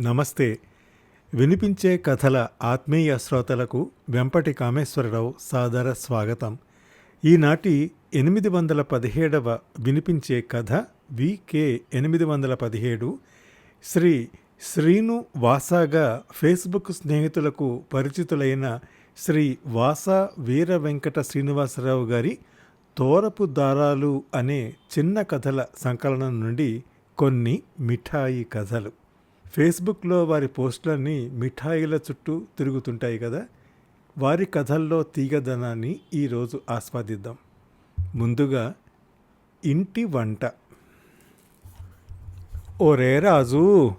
నమస్తే. వినిపించే కథల ఆత్మీయ శ్రోతలకు వెంపటి కామేశ్వరరావు సాదర స్వాగతం. ఈనాటి ఎనిమిది వందల పదిహేడవ వినిపించే కథ వికే ఎనిమిది వందల పదిహేడు. శ్రీ శ్రీను వాసాగా ఫేస్బుక్ స్నేహితులకు పరిచితులైన శ్రీ వాసా వీర వెంకట శ్రీనివాసరావు గారి తోరపు దారాలు అనే చిన్న కథల సంకలనం నుండి కొన్ని మిఠాయి కథలు. ఫేస్బుక్లో వారి పోస్టులన్నీ మిఠాయిల చుట్టూ తిరుగుతుంటాయి కదా? వారి కథల్లో తీగదనాన్ని ఈరోజు ఆస్వాదిద్దాం. ముందుగా ఇంటి వంట. ఓరే రాజు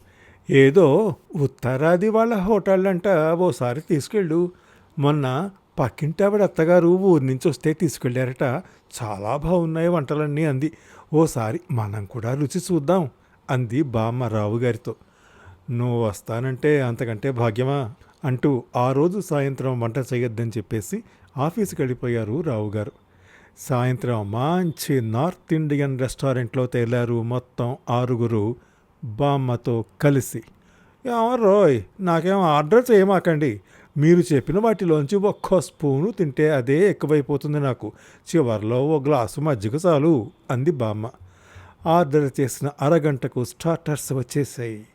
ఏదో ఉత్తరాది వాళ్ళ హోటళ్ళంట ఓసారి తీసుకెళ్ళు. మొన్న పక్కింటావిడ అత్తగారు ఊరి నుంచి వస్తే తీసుకెళ్ళారట. చాలా బాగున్నాయి వంటలన్నీ అంది. ఓసారి మనం కూడా రుచి చూద్దాం అంది బామ్మ రావు గారితో. నువ్వు వస్తానంటే అంతకంటే భాగ్యమా? అంటూ ఆ రోజు సాయంత్రం వంట చేయొద్దని చెప్పేసి ఆఫీస్కి వెళ్ళిపోయారు రావు గారు. సాయంత్రం మంచి నార్త్ ఇండియన్ రెస్టారెంట్లో తేలారు మొత్తం ఆరుగురు బామ్మతో కలిసి. రోయ్ నాకేం ఆర్డర్ చేయమాకండి. మీరు చెప్పిన వాటిలోంచి ఒక్కో స్పూను తింటే అదే ఎక్కువైపోతుంది నాకు. చివర్లో ఓ గ్లాసు మజ్జిగ చాలు అంది బామ్మ. ఆర్డర్ చేసిన అరగంటకు స్టార్టర్స్ వచ్చేసాయి.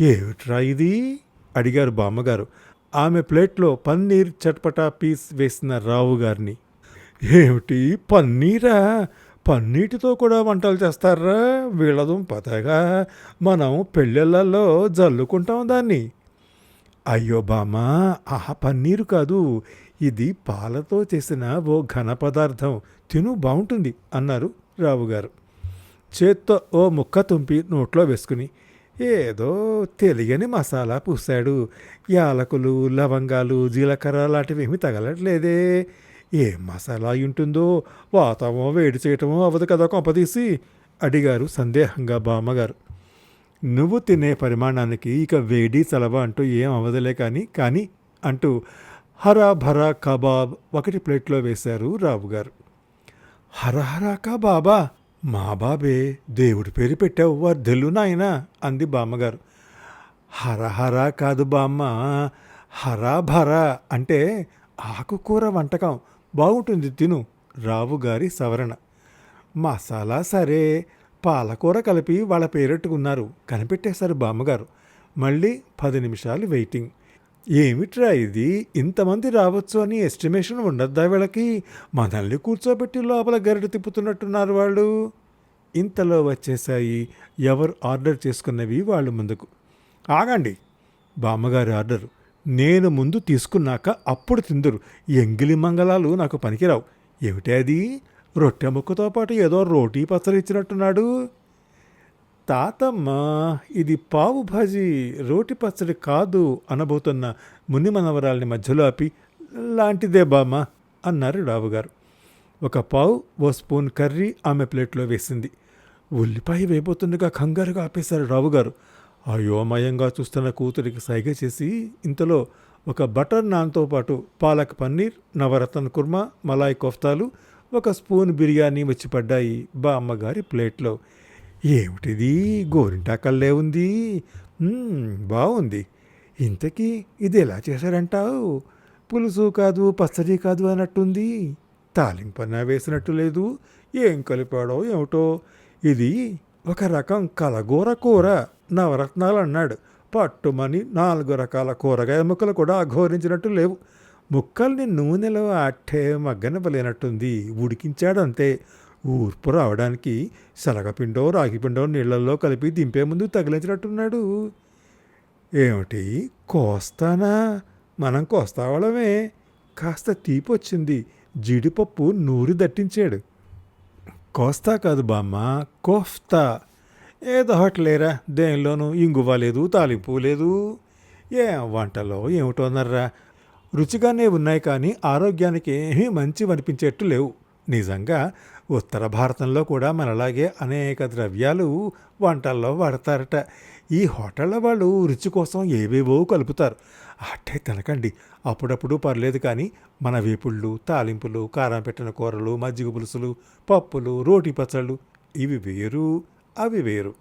ఏమిట్రా ఇది? అడిగారు బామ్మగారు. ఆమె ప్లేట్లో పన్నీర్ చట్పటా పీస్ వేసిన రావు గారిని. ఏమిటి పన్నీరా? పన్నీటితో కూడా వంటలు చేస్తారా? వీళ్ళదుం పతగా. మనం పెళ్ళిళ్ళల్లో జల్లుకుంటాం దాన్ని. అయ్యో బామ్మ ఆహా పన్నీరు కాదు. ఇది పాలతో చేసిన ఓ ఘన పదార్థం. తిను బాగుంటుంది అన్నారు రావుగారు. చేత్తో ఓ ముక్క తుంపి నోట్లో వేసుకుని ఏదో తెలియని మసాలా పూసాడు యాలకులు లవంగాలు జీలకర్ర లాంటివేమీ తగలట్లేదే. ఏం మసాలా ఉంటుందో వాతావరణం వేడి చేయటమో అవ్వదు కదా కొంపదీసి అడిగారు సందేహంగా బామ్మగారు. నువ్వు తినే పరిమాణానికి ఇక వేడి చలవ అంటూ ఏం అవ్వదులే కానీ కానీ అంటూ హరాభరా కబాబ్ ఒకటి ప్లేట్లో వేశారు రావు గారు హరహరా కబాబా? మా బాబే దేవుడి పేరు పెట్టావు వర్ధెలు నాయనా అంది బామ్మగారు. హరహర కాదు బామ్మ హరాభర అంటే ఆకుకూర వంటకం. బాగుంటుంది తిను రావు గారి సవరణ. మసాలా సరే పాలకూర కలిపి వాళ్ళ పేరెట్టుకున్నారు కనిపెట్టేశారు బామ్మగారు. మళ్ళీ పది నిమిషాలు వెయిటింగ్. ఏమిట్రా ఇది? ఇంతమంది రావచ్చు అని ఎస్టిమేషన్ ఉండద్దా వీళ్ళకి? మనల్ని కూర్చోబెట్టి లోపల గరిట తిప్పుతున్నట్టున్నారు వాళ్ళు. ఇంతలో వచ్చేసాయి ఎవరు ఆర్డర్ చేసుకున్నవి వాళ్ళు ముందుకు. ఆగండి. బామ్మగారి ఆర్డర్. నేను ముందు తీసుకున్నాక అప్పుడు తిందురు. ఎంగిలి మంగళాలు నాకు పనికిరావు. ఏమిటి అది? రొట్టె ముక్కతో పాటు ఏదో రోటీ పచ్చడి ఇచ్చినట్టున్నాడు. తాతమ్మ ఇది పావు భాజీ రోటి పచ్చడి కాదు అనబోతున్న ముని మనవరాల్ని మధ్యలో ఆపి లాంటిదే బామ్మ అన్నారు రావుగారు. ఒక పావు ఓ స్పూన్ కర్రీ ఆమె ప్లేట్లో వేసింది. ఉల్లిపాయ వేయబోతుండగా కంగారుగా ఆపేశారు రావుగారు. అయోమయంగా చూస్తున్న కూతురికి సైగ చేసి ఇంతలో ఒక బటర్ నాన్తో పాటు పాలక్ పన్నీర్ నవరత్న కుర్మా మలాయ్ కోఫ్తాలు ఒక స్పూన్ బిర్యానీ వచ్చి పడ్డాయి బామ్మగారి ప్లేట్లో. ఏమిటిది? గోరింటాకల్లే ఉంది. బాగుంది ఇంతకీ ఇది ఎలా చేశారంటావు? పులుసు కాదు పచ్చడి కాదు అన్నట్టుంది. తాలింపన్నా వేసినట్టు లేదు. ఏం కలిపాడో ఏమిటో? ఇది ఒక రకం కలగూర కూర. నవరత్నాలు అన్నాడు. పట్టుమని నాలుగు రకాల కూరగాయ ముక్కలు కూడా అఘోరించినట్టు లేవు. ముక్కల్ని నూనెలో అట్టే మగ్గనవలేనట్టుంది ఉడికించాడంతే. ఊర్పు రావడానికి శనగపిండో రాగిపిండో నీళ్ళలో కలిపి దింపే ముందు తగిలించినట్టున్నాడు. ఏమిటి? కోస్తానా? మనం కోస్తావాళ్ళమే. కాస్త తీపి వచ్చింది జీడిపప్పు నూరి దట్టించాడు. కోస్తా కాదు బామ్మ కోఫ్తా. ఏదో ఒకటి లేరా దేనిలోనూ ఇంగువ లేదు తాలింపు లేదు. ఏ వంటలో ఏమిటో రుచిగానే ఉన్నాయి కానీ ఆరోగ్యానికి ఏమీ మంచి అనిపించేట్టు లేవు. నిజంగా ఉత్తర భారతంలో కూడా మనలాగే అనేక ద్రవ్యాలు వంటల్లో వాడతారట. ఈ హోటళ్ళ వాళ్ళు రుచి కోసం ఏవేవో కలుపుతారు. అట్టే తినకండి. అప్పుడప్పుడు పర్లేదు కానీ మన వేపుళ్ళు తాలింపులు కారం పెట్టిన కూరలు మజ్జిగ పులుసులు పప్పులు రోటి పచ్చళ్ళు ఇవి వేరు అవి వేరు.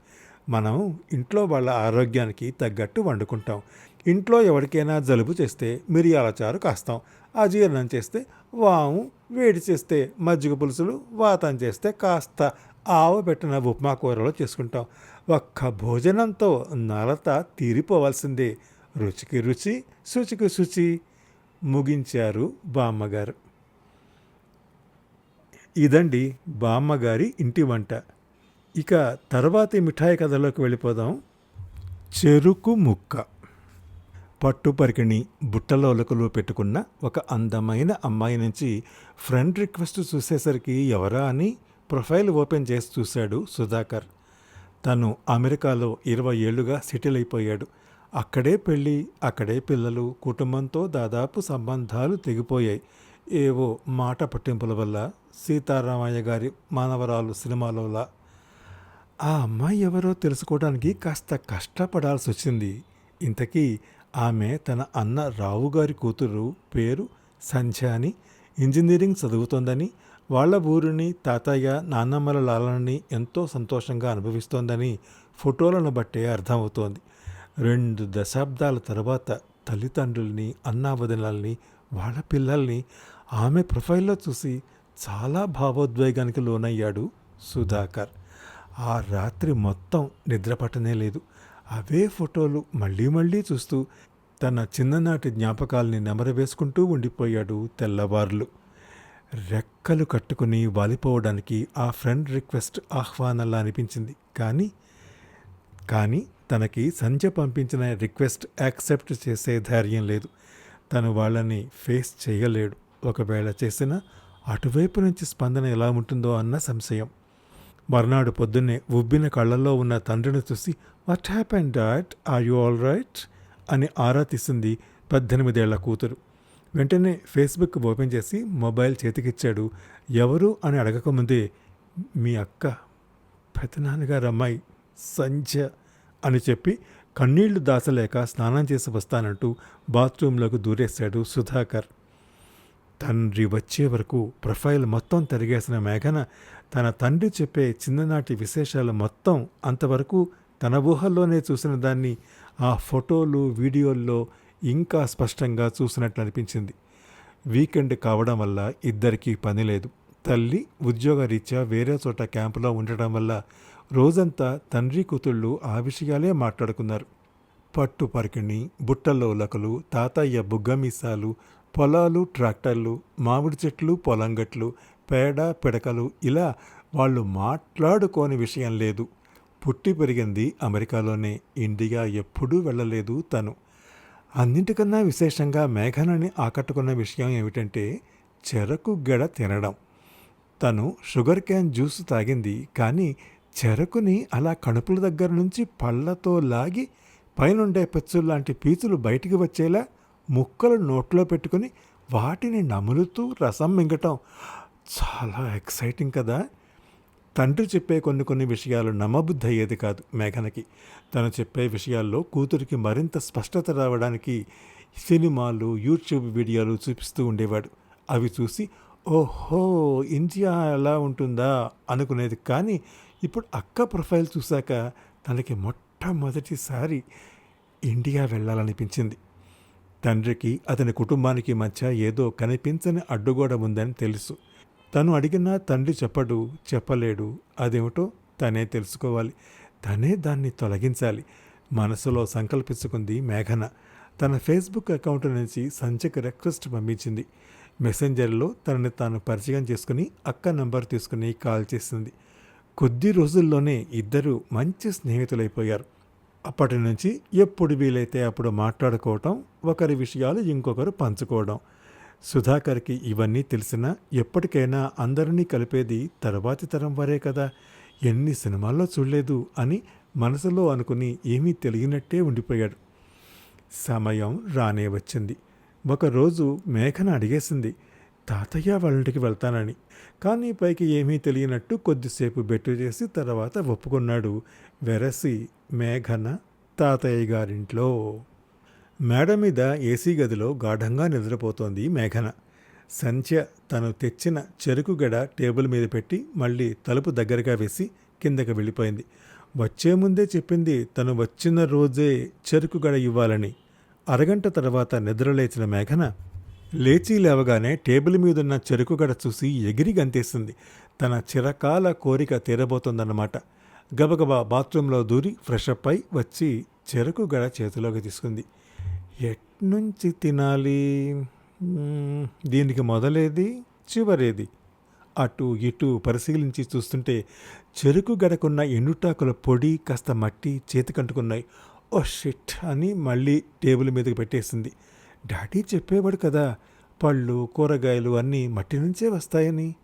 మనం ఇంట్లో వాళ్ళ ఆరోగ్యానికి తగ్గట్టు వండుకుంటాం. ఇంట్లో ఎవరికైనా జలుబు చేస్తే మిరియాల చారు కాస్తాం. అజీర్ణం చేస్తే వాము వేడి చేస్తే మజ్జిగ పులుసులు వాతం చేస్తే కాస్త ఆవు పెట్టిన ఉప్మా కూరలో చేసుకుంటాం. ఒక్క భోజనంతో నలత తీరిపోవాల్సిందే. రుచికి రుచి శుచికి శుచి. ముగించారు బామ్మగారు. ఇదండి బామ్మగారి ఇంటి వంట. ఇక తర్వాతి మిఠాయి కథలోకి వెళ్ళిపోదాం. చెరుకు ముక్క. పట్టు పరికిణి బుట్టలో ఒలకలు పెట్టుకున్న ఒక అందమైన అమ్మాయి నుంచి ఫ్రెండ్ రిక్వెస్ట్ చూసేసరికి ఎవరా అని ప్రొఫైల్ ఓపెన్ చేసి చూశాడు సుధాకర్. తను అమెరికాలో ఇరవై ఏళ్ళుగా సెటిల్ అయిపోయాడు. అక్కడే పెళ్ళి అక్కడే పిల్లలు కుటుంబంతో దాదాపు సంబంధాలు తెగిపోయాయి. ఏవో మాట పట్టింపుల వల్ల సీతారామయ్య గారి మానవరాలు సినిమాలోలా ఆ అమ్మాయి ఎవరో తెలుసుకోవడానికి కాస్త కష్టపడాల్సి వచ్చింది ఇంతకీ ఆమె తన అన్న రావు గారి కూతురు పేరు సంధ్య అని ఇంజనీరింగ్ చదువుతోందని వాళ్ళ ఊరిని తాతయ్య నాన్నమ్మల లాలని ఎంతో సంతోషంగా అనుభవిస్తోందని ఫోటోలను బట్టే అర్థమవుతోంది. రెండు దశాబ్దాల తర్వాత తల్లిదండ్రుల్ని అన్నావదనల్ని వాళ్ళ పిల్లల్ని ఆమె ప్రొఫైల్లో చూసి చాలా భావోద్వేగానికి లోనయ్యాడు సుధాకర్. ఆ రాత్రి మొత్తం నిద్రపట్టనే లేదు. అవే ఫోటోలు మళ్ళీ మళ్ళీ చూస్తూ తన చిన్ననాటి జ్ఞాపకాల్ని నెమరవేసుకుంటూ ఉండిపోయాడు తెల్లవార్లు. రెక్కలు కట్టుకుని వాలిపోవడానికి ఆ ఫ్రెండ్ రిక్వెస్ట్ ఆహ్వానంలా అనిపించింది. కానీ కానీ తనకి సంజ పంపించిన రిక్వెస్ట్ యాక్సెప్ట్ చేసే ధైర్యం లేదు. తను వాళ్ళని ఫేస్ చేయలేడు. ఒకవేళ చేసినా అటువైపు నుంచి స్పందన ఎలా ఉంటుందో అన్న సంశయం. మర్నాడు పొద్దున్నే ఉబ్బిన కళ్ళల్లో ఉన్న తండ్రిని చూసి what happen dad are you all right అని ఆరా తీసింది పద్దెనిమిదేళ్ళ కూతురు. వెంటనే ఫేస్బుక్ ఓపెన్ చేసి మొబైల్ చేతికిచ్చాడు. ఎవరు? అని అడగకముందే మీ అక్క పెదనాన్నగారు అమ్మాయి సంధ్య అని చెప్పి కన్నీళ్ళు దాచలేక స్నానం చేసి వస్తానంటూ బాత్రూంలోకి దూరేశాడు సుధాకర్. తండ్రి వచ్చే వరకు ప్రొఫైల్ మొత్తం తిరిగేసిన మేఘన తన తండ్రి చెప్పే చిన్ననాటి విశేషాలు మొత్తం అంతవరకు తన ఊహల్లోనే చూసిన దాన్ని ఆ ఫోటోలు వీడియోల్లో ఇంకా స్పష్టంగా చూసినట్లు అనిపించింది. వీకెండ్ కావడం వల్ల ఇద్దరికీ పని లేదు. తల్లి ఉద్యోగరీత్యా వేరే చోట క్యాంపులో ఉండటం వల్ల రోజంతా తండ్రి కూతుళ్ళు ఆ విషయాలే మాట్లాడుకున్నారు. పట్టు పరికిణి బుట్టల్లో ఉలకలు తాతయ్య బుగ్గమీసాలు పొలాలు ట్రాక్టర్లు మామిడి చెట్లు పొలంగట్లు పేడ పిడకలు ఇలా వాళ్ళు మాట్లాడుకోని విషయం లేదు. పుట్టి పెరిగింది అమెరికాలోనే. ఇండియా ఎప్పుడూ వెళ్ళలేదు తను. అన్నింటికన్నా విశేషంగా మేఘనని ఆకట్టుకున్న విషయం ఏమిటంటే చెరకు గడ తినడం. తను షుగర్ క్యాన్ జ్యూస్ తాగింది కానీ చెరకుని అలా కణుపుల దగ్గర నుంచి పళ్ళతో లాగి పైనుండే పెచ్చుల్లాంటి పీచులు బయటికి వచ్చేలా ముక్కలు నోట్లో పెట్టుకుని వాటిని నములుతూ రసం మింగటం చాలా ఎక్సైటింగ్ కదా. తండ్రి చెప్పే కొన్ని కొన్ని విషయాలు నమ్మబుద్ధి అయ్యేది కాదు మేఘనకి. తను చెప్పే విషయాల్లో కూతురికి మరింత స్పష్టత రావడానికి సినిమాలు యూట్యూబ్ వీడియోలు చూపిస్తూ ఉండేవాడు. అవి చూసి ఓహో ఇండియా ఎలా ఉంటుందా? అనుకునేది. కానీ ఇప్పుడు అక్క ప్రొఫైల్ చూశాక తనకి మొట్టమొదటిసారి ఇండియా వెళ్ళాలనిపించింది. తండ్రికి అతని కుటుంబానికి మధ్య ఏదో కనిపించని అడ్డుగోడ ఉందని తెలుసు. తను అడిగినా తండ్రి చెప్పడు చెప్పలేడు. అదేమిటో తనే తెలుసుకోవాలి. తనే దాన్ని తొలగించాలి. మనసులో సంకల్పించుకుంది మేఘన. తన ఫేస్బుక్ అకౌంట్ నుంచి సంచకి రిక్వెస్ట్ పంపించింది. మెసెంజర్లో తనని తాను పరిచయం చేసుకుని అక్క నంబర్ తీసుకుని కాల్ చేసింది. కొద్ది రోజుల్లోనే ఇద్దరు మంచి స్నేహితులైపోయారు. అప్పటి నుంచి ఎప్పుడు వీలైతే అప్పుడు మాట్లాడుకోవటం ఒకరి విషయాలు ఇంకొకరు పంచుకోవడం. సుధాకర్కి ఇవన్నీ తెలిసినా ఎప్పటికైనా అందరినీ కలిపేది తర్వాతి తరం వరే కదా. ఎన్ని సినిమాల్లో చూడలేదు అని మనసులో అనుకుని ఏమీ తెలియనట్టే ఉండిపోయాడు. సమయం రానే వచ్చింది. ఒకరోజు మేఘన అడిగేసింది తాతయ్య వాళ్ళకి వెళ్తానని. కానీ పైకి ఏమీ తెలియనట్టు కొద్దిసేపు బెట్టు చేసి తర్వాత ఒప్పుకున్నాడు వెరసి మేఘన తాతయ్య గారింట్లో. మేడ మీద ఏసీ గదిలో గాఢంగా నిద్రపోతోంది మేఘన. సంధ్య తను తెచ్చిన చెరుకు గడ టేబుల్ మీద పెట్టి మళ్ళీ తలుపు దగ్గరగా వేసి కిందకి వెళ్ళిపోయింది. వచ్చే ముందే చెప్పింది తను వచ్చిన రోజే చెరుకు గడ ఇవ్వాలని. అరగంట తర్వాత నిద్రలేచిన మేఘన లేచి లేవగానే టేబుల్ మీదున్న చెరుకు గడ చూసి ఎగిరి గంతేస్తుంది తన చిరకాల కోరిక తీరబోతోందన్నమాట. గబగబా బాత్రూంలో దూరి ఫ్రెష్ అప్ అయి వచ్చి చెరుకు గడ చేతిలోకి తీసుకుంది. ఎట్నుంచి తినాలి? దీనికి మొదలేది చివరేది? అటు ఇటు పరిశీలించి చూస్తుంటే చెరుకు గడకున్న ఎండుటాకుల పొడి కాస్త మట్టి చేతికంటుకున్నాయి. ఓ షిట్ అని మళ్ళీ టేబుల్ మీదకి పెట్టేసింది. డాడీ చెప్పేవాడు కదా పళ్ళు కూరగాయలు అన్నీ మట్టి నుంచే వస్తాయని.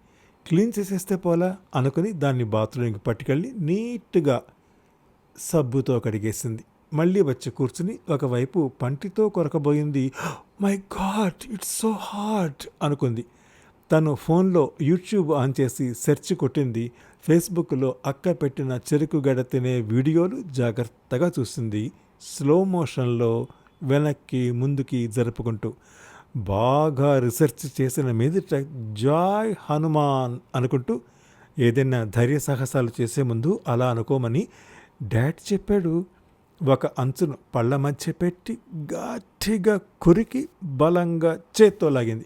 క్లీన్ చేసేస్తే పోలా అనుకుని దాన్ని బాత్రూమ్కి పట్టుకెళ్ళి నీట్గా సబ్బుతో కడిగేసింది. మళ్ళీ వచ్చి కూర్చుని ఒకవైపు పంటితో కొరకబోయింది. My god it's so hard అనుకుంది. తను ఫోన్లో యూట్యూబ్ ఆన్ చేసి సెర్చ్ కొట్టింది. ఫేస్బుక్లో అక్క పెట్టిన చెరుకు గడ తినే వీడియోలు జాగ్రత్తగా చూసింది. స్లో మోషన్లో వెనక్కి ముందుకి జరుపుకుంటూ బాగా రీసెర్చ్ చేసిన మీదట జాయ్ హనుమాన్ అనుకుంటూ ఏదైనా ధైర్య సాహసాలు చేసే ముందు అలా అనుకోమని డాడ్ చెప్పాడు. ఒక అంచును పళ్ళ మధ్య పెట్టి గట్టిగా కురికి బలంగా చేత్తో లాగింది.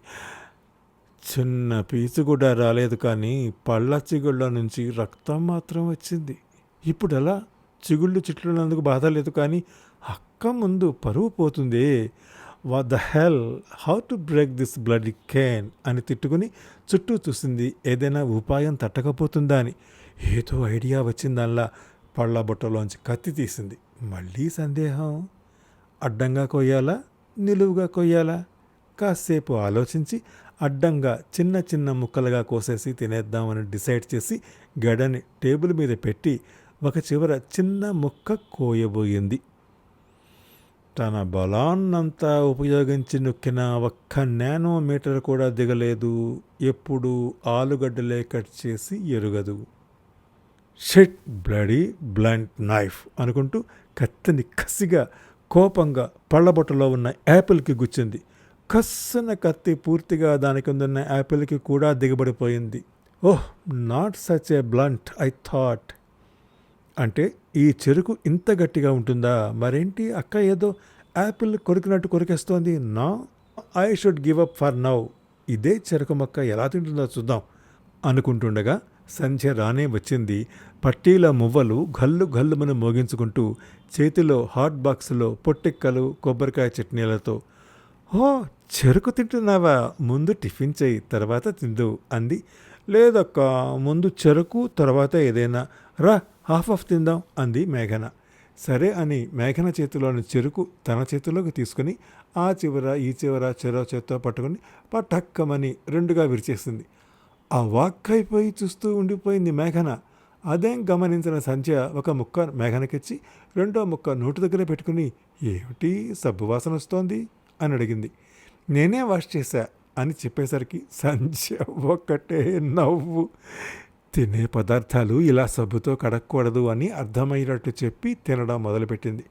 చిన్న పీచు కూడా రాలేదు కానీ పళ్ళ చిగుళ్ళ నుంచి రక్తం మాత్రం వచ్చింది. ఇప్పుడు అలా చిగుళ్ళు చిట్లున్నందుకు బాధ లేదు కానీ ముఖం ముందు పరువు పోతుంది. What the hell how to break this bloody cane అని తిట్టుకుని చుట్టూ చూసింది. ఏదైనా ఉపాయం తట్టకపోతుందా అని. ఏదో ఐడియా వచ్చిందల్లా పళ్ళ బుట్టలోంచి కత్తి తీసింది. మళ్ళీ సందేహం? అడ్డంగా కొయ్యాలా? నిలువుగా కొయ్యాలా? కాసేపు ఆలోచించి అడ్డంగా చిన్న చిన్న ముక్కలుగా కోసేసి తినేద్దామని డిసైడ్ చేసి గడని టేబుల్ మీద పెట్టి ఒక చివర చిన్న ముక్క కోయబోయింది. తన బలాన్నంతా ఉపయోగించి నొక్కిన ఒక్క నానోమీటర్ కూడా దిగలేదు. ఎప్పుడు ఆలుగడ్డలే కట్ చేసి ఎరుగదు. షెట్ బ్లడీ బ్లంట్ నైఫ్ అనుకుంటూ కత్తిని కసిగా కోపంగా పళ్ళబొట్టలో ఉన్న యాపిల్కి గుచ్చింది. కస్సున కత్తి పూర్తిగా దాని కిందున్న యాపిల్కి కూడా దిగబడిపోయింది. ఓహ్ not such a blunt I thought. అంటే ఈ చెరుకు ఇంత గట్టిగా ఉంటుందా? మరేంటి? అక్క ఏదో యాపిల్ కొరికినట్టు కొరికేస్తోంది. Nah I should give up for now. ఇదే చెరుకు మొక్క ఎలా తింటుందో చూద్దాం. అనుకుంటుండగా సంధ్య రానే వచ్చింది. పట్టీల మువ్వలు గల్లు గల్లుమని మోగించుకుంటూ చేతిలో హాట్ బాక్స్లో పొట్టిక్కలు కొబ్బరికాయ చట్నీలతో హో చెరుకు తింటున్నావా? ముందు టిఫిన్ చేయి తర్వాత తిందు అంది. లేదక్క ముందు చెరుకు తర్వాత ఏదైనా. రా హాఫ్ ఆఫ్ తిందాం అంది మేఘన. సరే అని మేఘన చేతిలోని చెరుకు తన చేతిలోకి తీసుకుని ఆ చివర ఈ చివర చెరో చేత్తో పట్టుకుని పటక్కమని రెండుగా విరిచేసింది. ఆ వాక్కైపోయి చూస్తూ ఉండిపోయింది మేఘన. అదేం గమనించిన సంధ్య ఒక ముక్క మేఘనకిచ్చి రెండో ముక్క నోటి దగ్గర పెట్టుకుని ఏమిటి సబ్బు వాసన వస్తోంది? అని అడిగింది. నేనే వాష్ చేశా అని చెప్పేసరికి సంధ్య ఒక్కటే నవ్వు. తినే పదార్థాలు ఇలా సబ్బుతో కడగకూడదు అని అర్థమయ్యేటట్టు చెప్పి తినడం మొదలుపెట్టింది.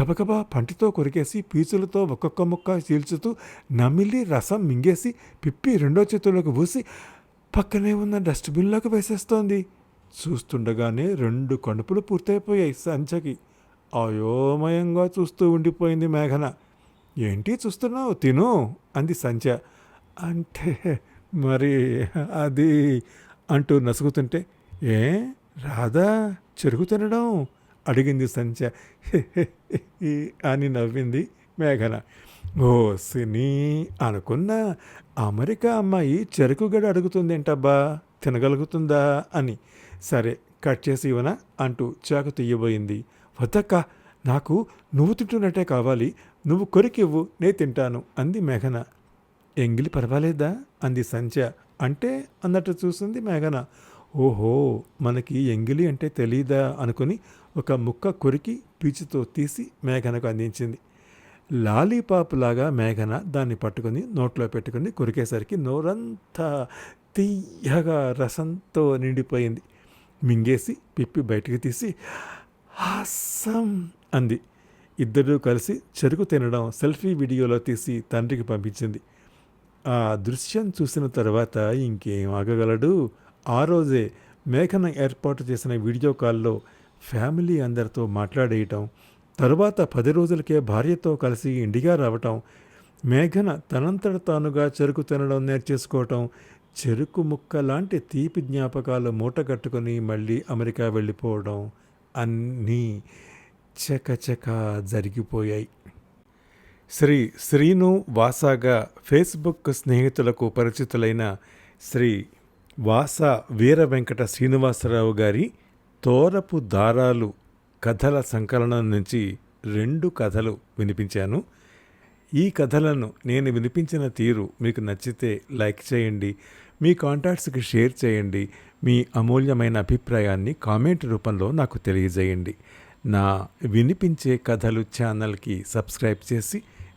గబగబా పంటితో కొరికేసి పీచులతో ఒక్కొక్క ముక్క చీల్చుతూ నమిలి రసం మింగేసి పిప్పి రెండో చేతుల్లోకి పూసి పక్కనే ఉన్న డస్ట్బిన్లోకి వేసేస్తోంది. చూస్తుండగానే రెండు కణుపులు పూర్తయిపోయాయి సంచకి. అయోమయంగా చూస్తూ ఉండిపోయింది మేఘన. ఏంటి చూస్తున్నావు? తిను అంది సంచ అంటే మరి అది అంటూ నసుగుతుంటే ఏ? రాధా చెరుకు తినడం అడిగింది సంచ అని నవ్వింది మేఘన ఓ సినీ అనుకున్నా అమెరికా అమ్మాయి చెరుకు గడ అడుగుతుందేంటబ్బా తినగలుగుతుందా అని సరే కట్ చేసి ఇవ్వనా అంటూ చాకు తీయబోయింది వద్దక్క నాకు నువ్వు తింటున్నట్టే కావాలి నువ్వు కొరికివ్వు నే తింటాను అంది మేఘన ఎంగిలి పర్వాలేదా? అంది సంచ అంటే అన్నట్టు చూసింది మేఘన. ఓహో మనకి ఎంగిలి అంటే తెలీదా? అనుకుని ఒక ముక్క కొరికి పీచుతో తీసి మేఘనకు అందించింది. లాలీపాప్ లాగా మేఘన దాన్ని పట్టుకుని నోట్లో పెట్టుకుని కొరికేసరికి నోరంతా తీయగా రసంతో నిండిపోయింది. మింగేసి పిప్పి బయటికి తీసి హాసం అంది. ఇద్దరూ కలిసి చెరుకు తినడం సెల్ఫీ వీడియోలో తీసి తండ్రికి పంపించింది. ఆ దృశ్యం చూసిన తర్వాత ఇంకేం ఆగగలడు? ఆ రోజే మేఘన ఏర్పాటు చేసిన వీడియో కాల్లో ఫ్యామిలీ అందరితో మాట్లాడేయటం తరువాత పది రోజులకే భార్యతో కలిసి ఇండిగా రావటం మేఘన తనంతట తానుగా చెరుకు తినడం నేర్చేసుకోవటం చెరుకు ముక్క లాంటి తీపి జ్ఞాపకాలు మూటగట్టుకుని మళ్ళీ అమెరికా వెళ్ళిపోవడం అన్నీ చకచక జరిగిపోయాయి. శ్రీ శ్రీను వాసాగా ఫేస్బుక్ స్నేహితులకు పరిచితులైన శ్రీ వాస వీర వెంకట శ్రీనివాసరావు గారి తోరపు దారాలు కథల సంకలనం నుంచి రెండు కథలు వినిపించాను. ఈ కథలను నేను వినిపించిన తీరు మీకు నచ్చితే లైక్ చేయండి మీ కాంటాక్ట్స్కి షేర్ చేయండి మీ అమూల్యమైన అభిప్రాయాన్ని కామెంట్ రూపంలో నాకు తెలియజేయండి. నా వినిపించే కథలు ఛానల్కి సబ్స్క్రైబ్ చేసి